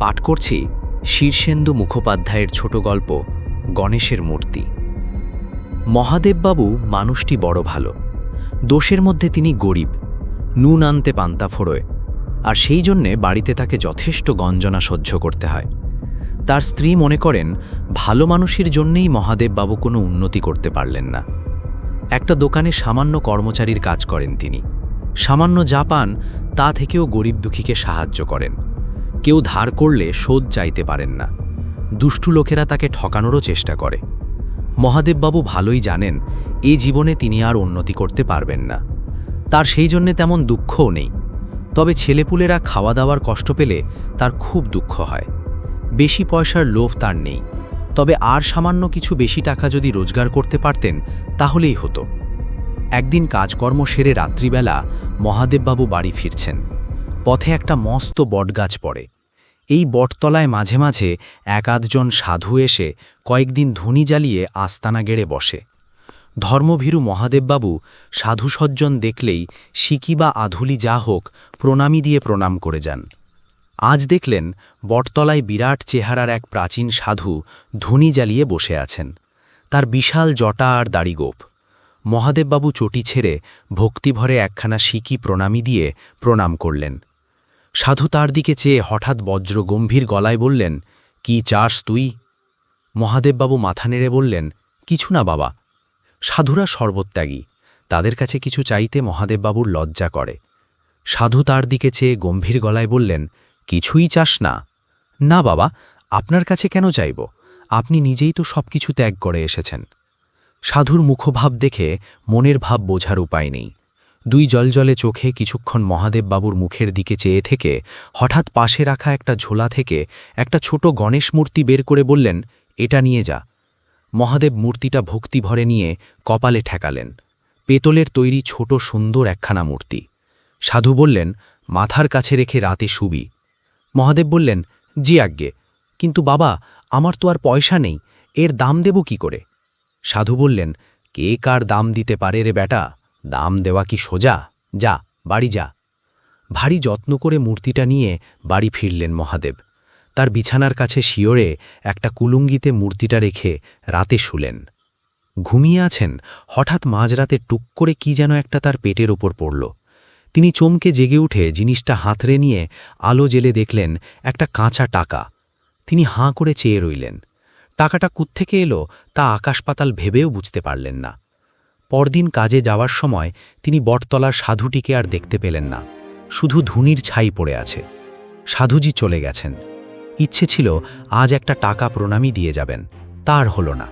পাঠ করছি শীর্ষেন্দু মুখোপাধ্যায়ের ছোট গল্প, গণেশের মূর্তি। মহাদেববাবু মানুষটি বড় ভালো। দোষের মধ্যে তিনি গরিব, নুন আনতে পান্তা ফোড়োয়, আর সেই জন্যে বাড়িতে তাকে যথেষ্ট গঞ্জনা সহ্য করতে হয়। তার স্ত্রী মনে করেন, ভালো মানুষের জন্যেই মহাদেববাবু কোনো উন্নতি করতে পারলেন না। একটা দোকানে সামান্য কর্মচারীর কাজ করেন তিনি। সামান্য যা পান, তা থেকেও গরিব দুঃখীকে সাহায্য করেন। কেউ ধার করলে শোধ চাইতে পারেন না। দুষ্টু লোকেরা তাকে ঠকানোরও চেষ্টা করে। মহাদেববাবু ভালোই জানেন এই জীবনে তিনি আর উন্নতি করতে পারবেন না। তার সেই জন্যে তেমন দুঃখও নেই। তবে ছেলেপুলেরা খাওয়া দাওয়ার কষ্ট পেলে তার খুব দুঃখ হয়। বেশি পয়সার লোভ তার নেই। তবে আর সামান্য কিছু বেশি টাকা যদি রোজগার করতে পারতেন, তাহলেই হতো। একদিন কাজকর্ম সেরে রাত্রিবেলা মহাদেববাবু বাড়ি ফিরছেন। পথে একটা মস্ত বটগাছ পড়ে। এই বটতলায় মাঝে মাঝে এক আধজন সাধু এসে কয়েকদিন ধুনি জ্বালিয়ে আস্তানা গেড়ে বসে। ধর্মভীরু মহাদেববাবু সাধু সজ্জন দেখলেই সিকি বা আধুলি যা হোক প্রণামী দিয়ে প্রণাম করে যান। আজ দেখলেন বটতলায় বিরাট চেহারার এক প্রাচীন সাধু ধুনি জ্বালিয়ে বসে আছেন। তার বিশাল জটা আর দাড়িগোপ মহাদেববাবু চটি ছেড়ে ভক্তিভরে একখানা সিকি প্রণামী দিয়ে প্রণাম করলেন। সাধু তার দিকে চেয়ে হঠাৎ বজ্র গম্ভীর গলায় বললেন, কি চাস তুই? মহাদেববাবু মাথা নেড়ে বললেন, কিছু না বাবা, সাধুরা সর্বত্যাগী, তাদের কাছে কিছু চাইতে মহাদেববাবুর লজ্জা করে। সাধু তার দিকে চেয়ে গম্ভীর গলায় বললেন, কিছুই চাস না। না বাবা, আপনার কাছে কেন চাইব? আপনি নিজেই তো সব কিছু ত্যাগ করে এসেছেন। সাধুর মুখভাব দেখে মনের ভাব বোঝার উপায় নেই। দুই জলজলে চোখে কিছুক্ষণ মহাদেববাবুর মুখের দিকে চেয়ে থেকে হঠাৎ পাশে রাখা একটা ঝোলা থেকে একটা ছোট গণেশ মূর্তি বের করে বললেন, এটা নিয়ে যা। মহাদেব মূর্তিটা ভক্তি ভরে নিয়ে কপালে ঠেকালেন। পেতলের তৈরি ছোট সুন্দর একখানা মূর্তি। সাধু বললেন, মাথার কাছে রেখে রাতে শুবি। মহাদেব বললেন, জি আজ্ঞে, কিন্তু বাবা, আমার তো আর পয়সা নেই, এর দাম দেব কি করে? সাধু বললেন, কে কার দাম দিতে পারে রে বেটা? দাম দেওয়া কি সোজা? যা, বাড়ি যা। ভারী যত্ন করে মূর্তিটা নিয়ে বাড়ি ফিরলেন মহাদেব। তার বিছানার কাছে শিওরে একটা কুলুঙ্গিতে মূর্তিটা রেখে রাতে শুলেন। ঘুমিয়ে আছেন? হঠাৎ মাঝরাতে টুক করে কি যেন একটা তার পেটের ওপর পড়ল। তিনি চমকে জেগে উঠে জিনিসটা হাতড়ে নিয়ে আলো জেলে দেখলেন একটা কাঁচা টাকা। তিনি হাঁ করে চেয়ে রইলেন। টাকাটা কুত্থেকে এলো তা আকাশ পাতাল ভেবেও বুঝতে পারলেন না। পরদিন কাজে যাওয়ার সময় তিনি বটতলার সাধুটিকে আর দেখতে পেলেন না। শুধু ধুনির ছাই পড়ে আছে। সাধুজি চলে গেছেন। ইচ্ছে ছিল আজ একটা টাকা প্রণামী দিয়ে যাবেন। তার হলো না।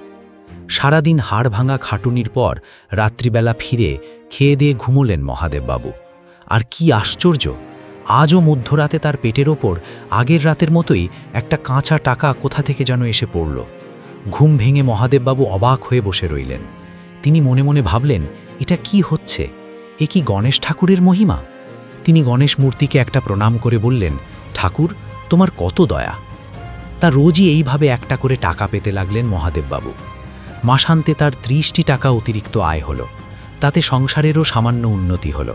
সারাদিন হাড় ভাঙা খাটুনির পর রাত্রিবেলা ফিরে খেয়ে দিয়ে ঘুমোলেন মহাদেববাবু। আর কি আশ্চর্য! আজও মধ্যরাতে তার পেটের ওপর আগের রাতের মতোই একটা কাঁচা টাকা কোথা থেকে যেন এসে পড়ল। ঘুম ভেঙে মহাদেববাবু অবাক হয়ে বসে রইলেন। তিনি মনে মনে ভাবলেন, এটা কি হচ্ছে? এ কি গণেশ ঠাকুরের মহিমা? তিনি গণেশ মূর্তিকে একটা প্রণাম করে বললেন, ঠাকুর, তোমার কত দয়া। তা রোজই এইভাবে একটা করে টাকা পেতে লাগলেন মহাদেববাবু। মাসান্তে তার ত্রিশটি টাকা অতিরিক্ত আয় হল। তাতে সংসারেরও সামান্য উন্নতি হল।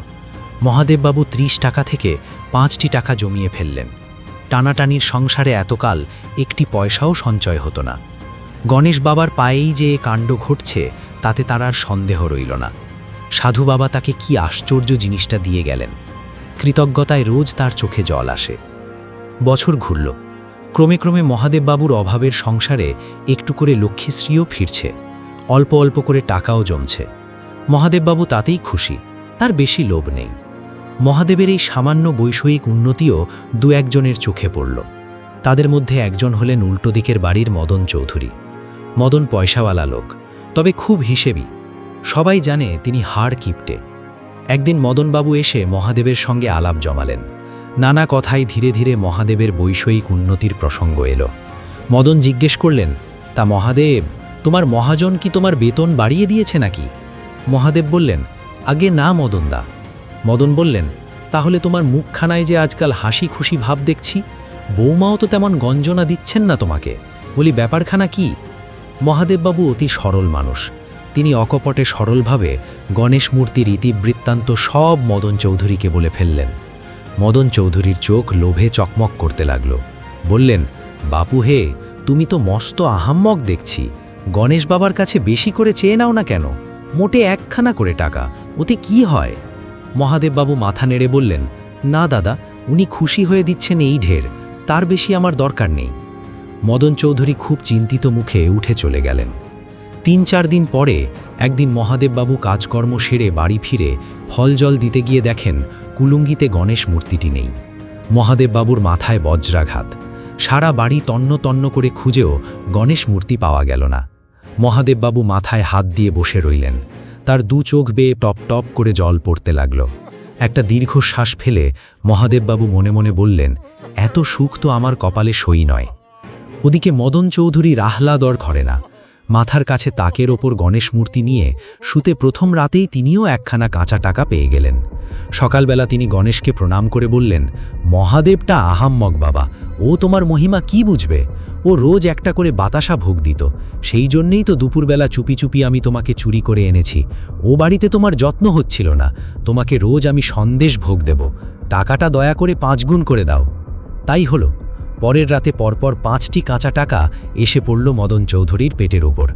মহাদেববাবু ত্রিশ টাকা থেকে পাঁচটি টাকা জমিয়ে ফেললেন। টানাটানির সংসারে এতকাল একটি পয়সাও সঞ্চয় হতো না। গণেশ বাবার পায়েই যে কাণ্ড ঘটছে তাতে তার আর সন্দেহ রইল না। সাধু বাবা তাকে কি আশ্চর্য জিনিসটা দিয়ে গেলেন। কৃতজ্ঞতায় রোজ তার চোখে জল আসে। বছর ঘুরল। ক্রমে ক্রমে মহাদেববাবুর অভাবের সংসারে একটু করে লক্ষ্মীশ্রীও ফিরছে। অল্প অল্প করে টাকাও জমছে। মহাদেববাবু তাতেই খুশি, তার বেশি লোভ নেই। মহাদেবের এই সামান্য বৈষয়িক উন্নতিও দু একজনের চোখে পড়ল। তাদের মধ্যে একজন হলেন উল্টো দিকের বাড়ির মদন চৌধুরী। মদন পয়সাওয়ালা লোক। তবে খুব হিসেবি। সবাই জানে তিনি হাড় কিপটে। একদিন মদনবাবু এসে মহাদেবের সঙ্গে আলাপ জমালেন। নানা কথায় ধীরে ধীরে মহাদেবের বৈষয়িক উন্নতির প্রসঙ্গ এলো। মদন জিজ্ঞেস করলেন, তা মহাদেব, তোমার মহাজন কি তোমার বেতন বাড়িয়ে দিয়েছে নাকি? মহাদেব বললেন, আগে না, মদনদা। মদন বললেন, তাহলে তোমার মুখখানায় যে আজকাল হাসি খুশি ভাব দেখছি, বৌমাও তো তেমন গঞ্জনা দিচ্ছেন না তোমাকে। বলি, ব্যাপারখানা কি? মহাদেববাবু অতি সরল মানুষ। তিনি অকপটে সরলভাবে গণেশ মূর্তির ইতিবৃত্তান্ত সব মদন চৌধুরীকে বলে ফেললেন। মদন চৌধুরীর চোখ লোভে চকমক করতে লাগল। বললেন, বাপু হে, তুমি তো মস্ত আহাম্মক দেখছি। গণেশ বাবার কাছে বেশি করে চেয়ে নাও না কেন? মোটে একখানা করে টাকা, ওতে কি হয়? মহাদেববাবু মাথা নেড়ে বললেন, না দাদা, উনি খুশি হয়ে দিচ্ছেন এই ঢের। তার বেশি আমার দরকার নেই। মদন চৌধুরী খুব চিন্তিত মুখে উঠে চলে গেলেন। তিন চার দিন পরে একদিন মহাদেববাবু কাজকর্ম সেরে বাড়ি ফিরে ফল জল দিতে গিয়ে দেখেন কুলুঙ্গিতে গণেশ মূর্তিটি নেই। মহাদেববাবুর মাথায় বজ্রাঘাত। সারা বাড়ি তন্ন তন্ন করে খুঁজেও গণেশ মূর্তি পাওয়া গেল না। মহাদেববাবু মাথায় হাত দিয়ে বসে রইলেন। তার দু চোখ বেয়ে টপ টপ করে জল পড়তে লাগল। একটা দীর্ঘশ্বাস ফেলে মহাদেববাবু মনে মনে বললেন, এত সুখ তো আমার কপালে সই নয়। ওদিকে মদন চৌধুরী রাহলাদর ঘরে না। মাথার কাছে তাকের ওপর গণেশ মূর্তি নিয়ে শুতে প্রথম রাতেই তিনিও একখানা কাঁচা টাকা পেয়ে গেলেন। সকালবেলা তিনি গণেশকে প্রণাম করে বললেন, মহাদেবটা আহাম্মক বাবা, ও তোমার মহিমা কি বুঝবে? ও রোজ একটা করে বাতাসা ভোগ দিত। সেই জন্যেই তো দুপুরবেলা চুপি চুপি আমি তোমাকে চুরি করে এনেছি। ও বাড়িতে তোমার যত্ন হচ্ছিল না। তোমাকে রোজ আমি সন্দেশ ভোগ দেব। টাকাটা দয়া করে পাঁচগুণ করে দাও। তাই হলো। পরের রাতে পরপর পাঁচটি কাঁচা টাকা এসে পড়ল মদন চৌধুরীর পেটের ওপর।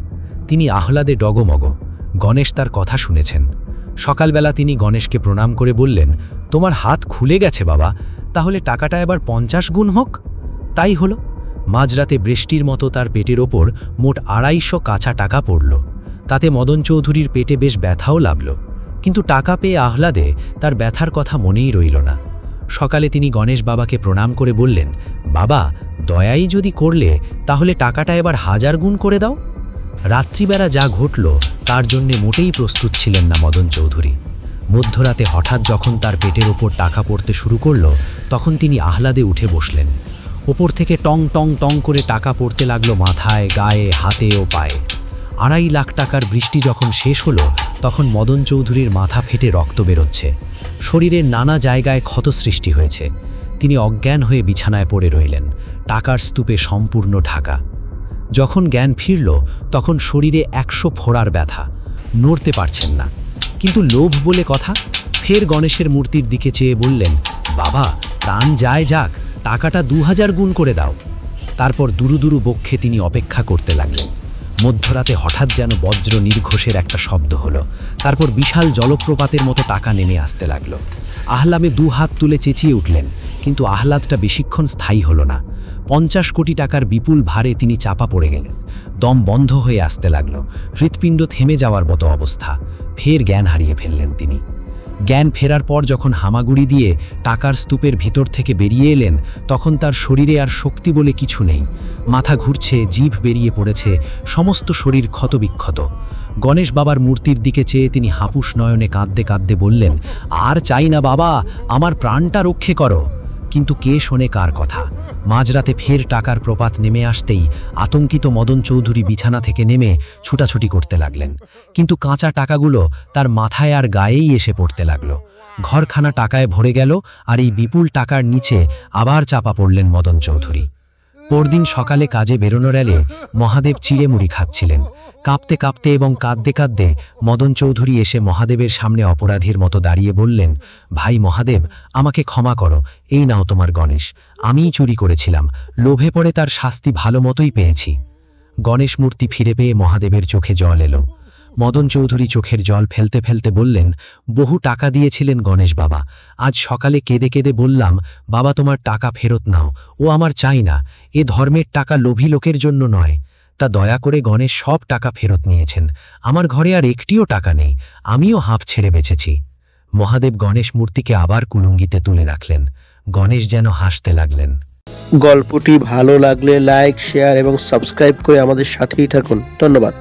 তিনি আহ্লাদে ডগমগ। গণেশ তার কথা শুনেছেন। সকালবেলা তিনি গণেশকে প্রণাম করে বললেন, তোমার হাত খুলে গেছে বাবা, তাহলে টাকাটা এবার পঞ্চাশ গুণ হোক। তাই হলো। মাঝরাতে বৃষ্টির মতো তার পেটের ওপর মোট আড়াইশো কাঁচা টাকা পড়ল। তাতে মদন চৌধুরীর পেটে বেশ ব্যথাও লাগল। কিন্তু টাকা পেয়ে আহ্লাদে তার ব্যথার কথা মনেই রইল না। সকালে তিনি গণেশ বাবাকে প্রণাম করে বললেন, বাবা, দয়াই যদি করলে, তাহলে টাকাটা এবার হাজার গুণ করে দাও। রাত্রিবেলা যা ঘটল, তার জন্যে মোটেই প্রস্তুত ছিলেন না মদন চৌধুরী। মধ্যরাতে হঠাৎ যখন তার পেটের ওপর টাকা পড়তে শুরু করল, তখন তিনি আহ্লাদে উঠে বসলেন। ওপর থেকে টং টং টং করে টাকা পড়তে লাগল মাথায়, গায়ে, হাতে ও পায়ে। আড়াই লাখ টাকার বৃষ্টি যখন শেষ হলো, তখন মদন চৌধুরীর মাথা ফেটে রক্ত বেরোচ্ছে। শরীরের নানা জায়গায় ক্ষত সৃষ্টি হয়েছে। তিনি অজ্ঞান হয়ে বিছানায় পড়ে রইলেন। টাকার স্তূপে সম্পূর্ণ ঢাকা। যখন জ্ঞান ফিরল, তখন শরীরে একশো ফোড়ার ব্যথা। নড়তে পারছেন না। কিন্তু লোভ বলে কথা? ফের গণেশের মূর্তির দিকে চেয়ে বললেন, বাবা, প্রাণ যায় যাক, টাকাটা দু হাজার গুণ করে দাও। তারপর দুরু দুরু বক্ষে তিনি অপেক্ষা করতে লাগলেন। মধ্যরাতে হঠাৎ যেন বজ্র নির্ঘোষের একটা শব্দ হলো। তারপর বিশাল জলপ্রপাতের মতো টাকা নেমে আসতে লাগল। আহ্লামে দু হাত তুলে চেঁচিয়ে উঠলেন, কিন্তু আহ্লাদটা বেশিক্ষণ স্থায়ী হলো না। পঞ্চাশ কোটি টাকার বিপুল ভারে তিনি চাপা পড়ে গেলেন। দম বন্ধ হয়ে আসতে লাগল। হৃৎপিণ্ড থেমে যাওয়ার মতো অবস্থা। ফের জ্ঞান হারিয়ে ফেললেন তিনি। জ্ঞান ফেরার পর যখন হামাগুড়ি দিয়ে টাকার স্তূপের ভিতর থেকে বেরিয়ে এলেন, তখন তার শরীরে আর শক্তি বলে কিছু নেই। মাথা ঘুরছে জিভ বেরিয়ে পড়েছে, সমস্ত শরীর ক্ষতবিক্ষত। গণেশ বাবার মূর্তির দিকে চেয়ে তিনি হাপুস নয়নে কাঁদতে কাঁদতে বললেন, আর চাই না বাবা, আমার প্রাণটা রক্ষে করো। কিন্তু কে শোনে কার কথা? মাঝরাতে ফের টাকার প্রপাত নেমে আসতেই আতঙ্কিত মদন চৌধুরী বিছানা থেকে নেমে ছুটাছুটি করতে লাগলেন। কিন্তু কাঁচা টাকাগুলো তার মাথায় আর গায়েই এসে পড়তে লাগল। ঘরখানা টাকায় ভরে গেল আর এই বিপুল টাকার নিচে আবার চাপা পড়লেন মদন চৌধুরী। পরদিন সকালে কাজে বেরোনোর এলে মহাদেব চিড়ে মুড়ি খাচ্ছিলেন। কাঁপতে কাঁপতে এবং কাঁদতে কাঁদতে মদন চৌধুরী এসে মহাদেবের সামনে অপরাধীর মতো দাঁড়িয়ে বললেন, ভাই মহাদেব, আমাকে ক্ষমা করো, এই নাও তোমার গণেশ। আমিই চুরি করেছিলাম, লোভে পড়ে তার শাস্তি ভালো মতোই পেয়েছি গণেশ মূর্তি ফিরে পেয়ে মহাদেবের চোখে জল এলো। মদন চৌধুরী চোখের জল ফেলতে ফেলতে বললেন, বহু টাকা দিয়েছিলেন গণেশ বাবা। আজ সকালে কেঁদে কেঁদে বললাম, বাবা, তোমার টাকা ফেরত নাও, ও আমার চাই না। এ ধর্মের টাকা লোভী লোকের জন্য নয়। তা দয়া করে গণেশ সব টাকা ফেরত নিয়েছেন। আমার ঘরে আর একটিও টাকা নেই। আমিও হাঁপ ছেড়ে বেঁচেছি। মহাদেব গণেশ মূর্তিকে আবার কুলুঙ্গিতে তুলে রাখলেন। গণেশ যেন হাসতে লাগলেন। গল্পটি ভালো লাগলে লাইক, শেয়ার এবং সাবস্ক্রাইব করে আমাদের সাথেই থাকুন। ধন্যবাদ।